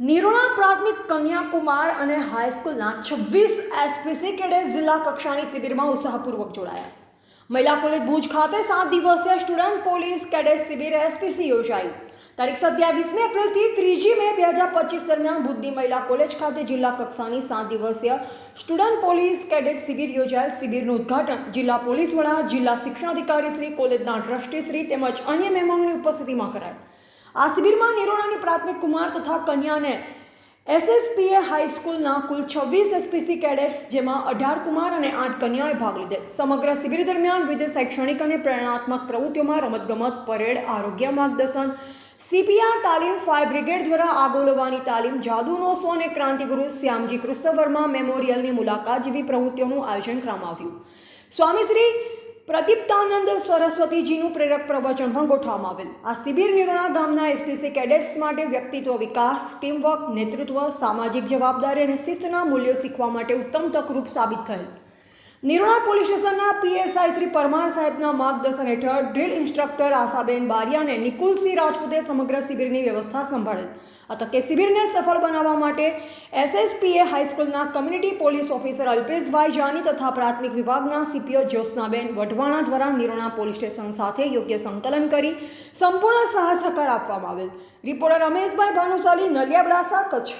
નિરોણા પ્રાથમિક કન્યાકુમાર અને હાઈસ્કૂલના છવ્વીસ એસપીસી કેડેટ જિલ્લા કક્ષાની શિબિરમાં ઉત્સાહપૂર્વક જોડાયા. મહિલા કોલેજ ભુજ ખાતે સાત દિવસીય સ્ટુડન્ટ પોલીસ કેડેટ શિબિર એસપીસી યોજાઈ. તારીખ સત્યાવીસમી એપ્રિલથી ત્રીજી મે બે હજાર પચીસ દરમિયાન બુદ્ધિ મહિલા કોલેજ ખાતે જિલ્લા કક્ષાની સાત દિવસીય સ્ટુડન્ટ પોલીસ કેડેટ શિબિર યોજાય શિબિરનું ઉદ્ઘાટન જિલ્લા પોલીસ વડા, જિલ્લા શિક્ષણાધિકારી શ્રી, કોલેજના ટ્રસ્ટી શ્રી તેમજ અન્ય મહેમાનોની ઉપસ્થિતિમાં કરાય. આ શિબિરમાં નિરોણાની પ્રાથમિક કુમાર તથા કન્યાને એસએસપીએ હાઈસ્કૂલના કુલ છવ્વીસ એસપીસી કેડેટ્સ, જેમાં અઢાર કુમાર અને આઠ કન્યાએ ભાગ લીધો. સમગ્ર શિબિર દરમિયાન વિવિધ શૈક્ષણિક અને પ્રેરણાત્મક પ્રવૃત્તિઓમાં રમતગમત, પરેડ, આરોગ્ય માર્ગદર્શન, સીપીઆર, તાલીમ, ફાયર બ્રિગેડ દ્વારા આગો ઓલવવાની તાલીમ જાદુનો સો અને ક્રાંતિગુરુ શ્યામજી કૃષ્ણ વર્મા મેમોરિયલની મુલાકાત જેવી પ્રવૃત્તિઓનું આયોજન કરવામાં આવ્યું. સ્વામી શ્રી પ્રદીપ્તાનંદ સરસ્વતીજીનું પ્રેરક પ્રવચન પણ ગોઠવવામાં આવેલ. આ શિબિર નિરોણા ગામના એસપીસી કેડેટ્સ માટે વ્યક્તિત્વ વિકાસ, ટીમવર્ક, નેતૃત્વ, સામાજિક જવાબદારી અને શિસ્તના મૂલ્યો શીખવા માટે ઉત્તમ તકરૂપ સાબિત થયેલ. નિરોણા પોલીસ સ્ટેશનના પીએસઆઈ શ્રી પરમાર સાહેબના માર્ગદર્શન હેઠળ ડ્રીલ ઇન્સ્ટ્રક્ટર આશાબેન બારિયાને નિકુલસિંહ રાજપૂતે સમગ્ર શિબિરની વ્યવસ્થા સંભાળેલ આ તકે શિબિરને સફળ બનાવવા માટે એસએસપીએ હાઈસ્કૂલના community police officer Alpeshbhai Jani તથા પ્રાથમિક વિભાગના સીપીઓ જ્યોત્સનાબેન વઢવાણા દ્વારા નિરોણા પોલીસ સ્ટેશન સાથે યોગ્ય સંકલન કરી સંપૂર્ણ સહાય સહકાર આપવામાં આવેલ. રિપોર્ટર રમેશભાઈ ભાનુશાલી નલિયાબડાસા કચ્છ.